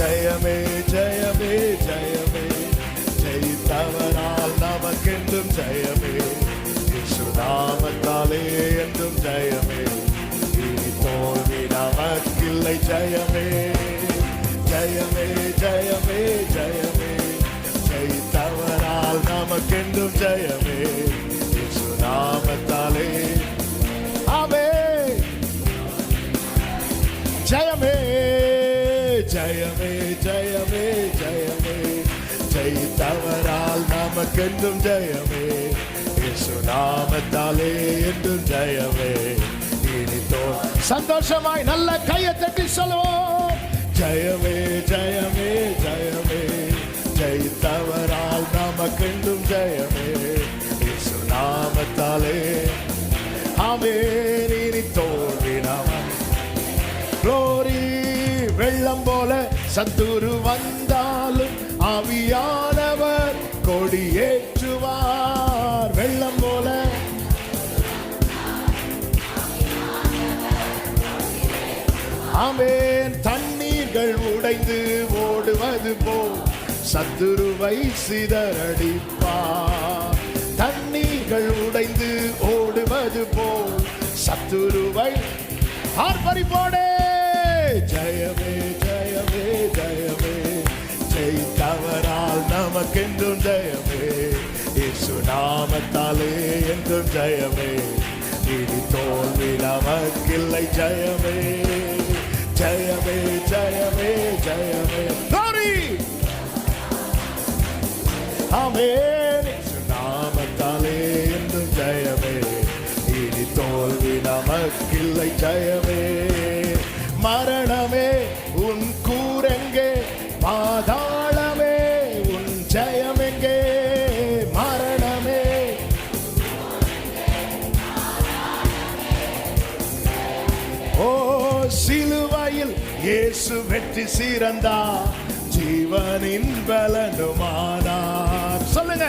ஜெயமே ஜெயமே ஜெயமே. ஜெயித்தவரால் நமக்கென்றும் ஜெயமே. இயேசு நாமத்தாலே என்றும் ஜெயமே. இனி தோல்வி நமக்கில்லை ஜெயமே. ஜெயமே ஜெயமே ஜெயமே. ஜெயித்தவரால் நமக்கென்றும் ஜெயமே. இயேசு நாமத்தாலே ஆமே ஜெயமே. ஜெயமே ஜெயமே ஜெயமே. ஜெயித்தவரால் நமக்கென்றும் ஜெயமே. இயேசு நாமத்தாலே என்றும் ஜெயமே. இனி சந்தோஷமாய் நல்ல கையை தட்டி சொல்லுவோம். ஜெயமே ஜெயமே ஜெயமே. ஜெயித்தவரால் நமக்கென்றும் ஜெயமே. இயேசு நாமத்தாலே ஆமே இனி வெள்ளம் போல சத்துரு வந்தாலும் ஆவியானவர் கொடியேற்றுவார். வெள்ளம் போல. ஆமேன். தண்ணீர்கள் உடைந்து ஓடுவது போல் சத்துருவை சிதறடிப்பார். தண்ணீர்கள் உடைந்து ஓடுவது போல் சத்துருவை ஆர்ப்பரிப்போட இயேசு நாமத்தாலே என்றும் ஜெயமே. இனி தோல்வி நமக்கில்லை ஜெயமே. ஜெயமே ஜெயமே ஜெயமே. சாரி ஆமென் இயேசு நாமத்தாலே என்றும் ஜெயமே. இனி தோல்வி நமக்கில்லை ஜெயமே. வெற்றி சிறந்தா ஜீவனின் பலனுமானார். சொல்லுங்க.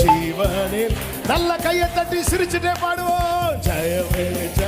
ஜீவனில் நல்ல கையை தட்டி சிரிச்சுட்டே பாடுவோம். ஜெயமே ஜெயமே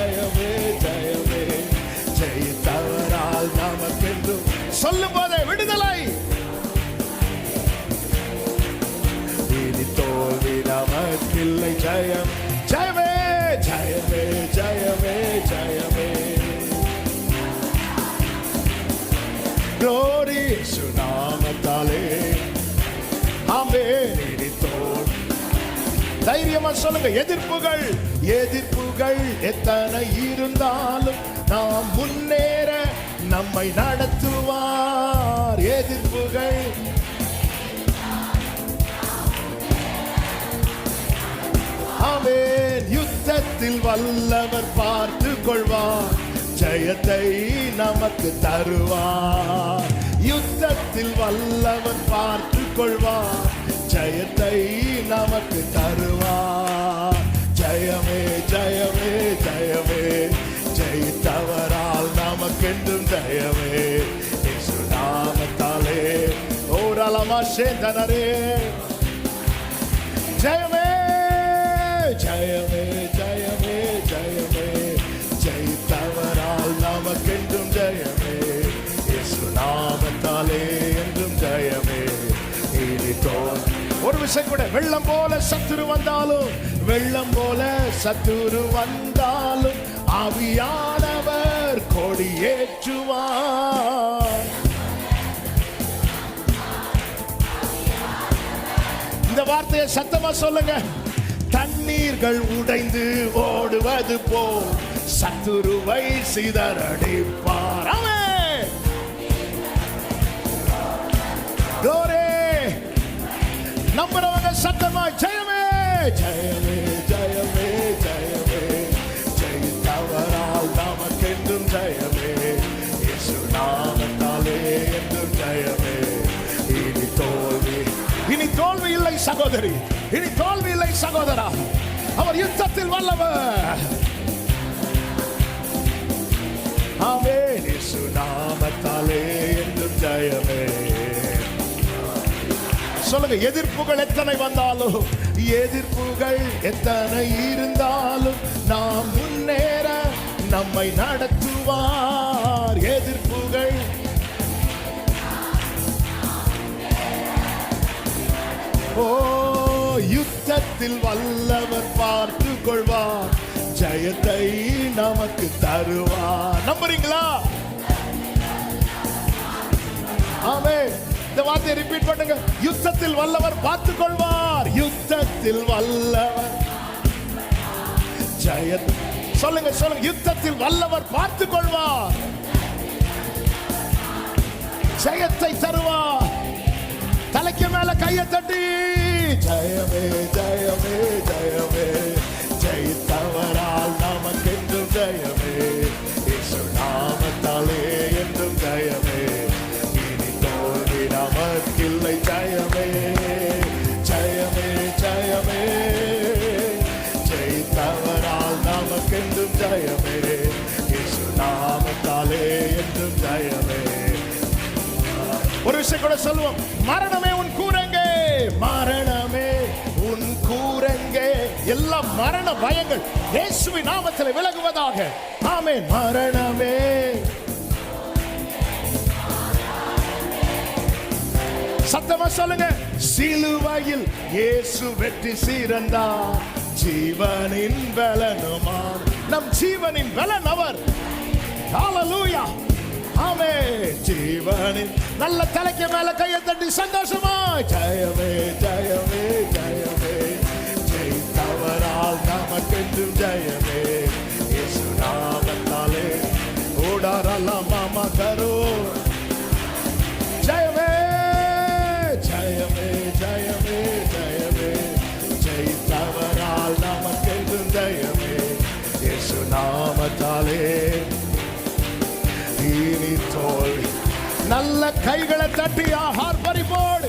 சொல்லுங்க எதிர்ப்புகள் எதிர்ப்புகள் எத்தனை இருந்தாலும் நாம் முன்னேற நம்மை நடத்துவார். எதிர்ப்புகள். அவன் யுத்தத்தில் வல்லவர் பார்த்து கொள்வார். ஜெயத்தை நமக்கு தருவார். யுத்தத்தில் வல்லவர் பார்த்து கொள்வார். ஜெயத்தை நமக்கு தருவார். ஓரளமா சேந்தனரே ஜெயமே ஜெயமே ஜெயமே ஜெயமே ஜெயித்தவரால் நமக்கென்றும் ஜெயமே. இயேசு நாமத்தாலே என்றும் ஜெயமே. இனி தோல் ஒரு விஷயம் கூட வெள்ளம் போல சத்துரு வந்தாலும் வெள்ளம் போல சத்துரு வந்தாலும் ஆவியானவர் கொடியேற்றுவார். வார்த்தையை சத்தமா சொல்லுங்க. தண்ணீர்கள் உடைந்து ஓடுவது போ சத்துருவை சிதறடிப்பார். நம்புறவங்க சத்தமா ஜெயமே ஜெயமே. சகோதரி இனி தோல்வி இல்லை சகோதரா. அவர் யுத்தத்தில் வல்லவர். ஆமென் இயேசு என்றும் ஜெயமே. சொல்லுங்க எதிர்ப்புகள் எத்தனை வந்தாலும் எதிர்ப்புகள் எத்தனை இருந்தாலும் நாம் முன்னேற நம்மை நடத்துவார். ஓ யுத்தத்தில் வல்லவர் பார்த்து கொள்வார். ஜெயத்தை நமக்கு தருவார். நம்புறீங்களா? ஆமே இந்த வார்த்தையை ரிப்பீட் பண்ணுங்க. யுத்தத்தில் வல்லவர் பார்த்து கொள்வார். யுத்தத்தில் வல்லவர். ஜெய சொல்லுங்க சொல்லுங்க. யுத்தத்தில் வல்லவர் பார்த்து கொள்வார். ஜெயத்தை தருவார். தலைக்கு மேல கையை தட்டி. ஜெயமே ஜெயமே ஜெயமே. ஜெயித்தவரால் நமக்கென்றும் ஜெயமே. இயேசு நாமத்தாலே என்றும் ஜெயமே. இனி தோல்வி நமக்கில்லை ஜெயமே. ஜெயமே ஜெயமே. ஜெயித்தவரால் நமக்கென்றும் ஜெயமே. இயேசு நாமத்தாலே என்றும் ஜெயமே. ஒரு விஷயம் கூட சொல்லுவோம். மரணமே மரண பயங்கள் இயேசுவின் நாமத்தில் விலகுவதாக. ஆமே மரணமே. சத்தமா சொல்லுங்க. சிலுவையில் இயேசு வெற்றி சீரந்தா ஜீவனின் பலனுமா நம் ஜீவனின் பலன் அவர். ஹalleluya ஆமே ஜீவனின் நல்ல தலைக்கு மேல கையை தட்டி சந்தோஷமா ஜெயமே ஜெயமே. நல்ல கைகளை தட்டி ஆஹார் பறிப்போடு.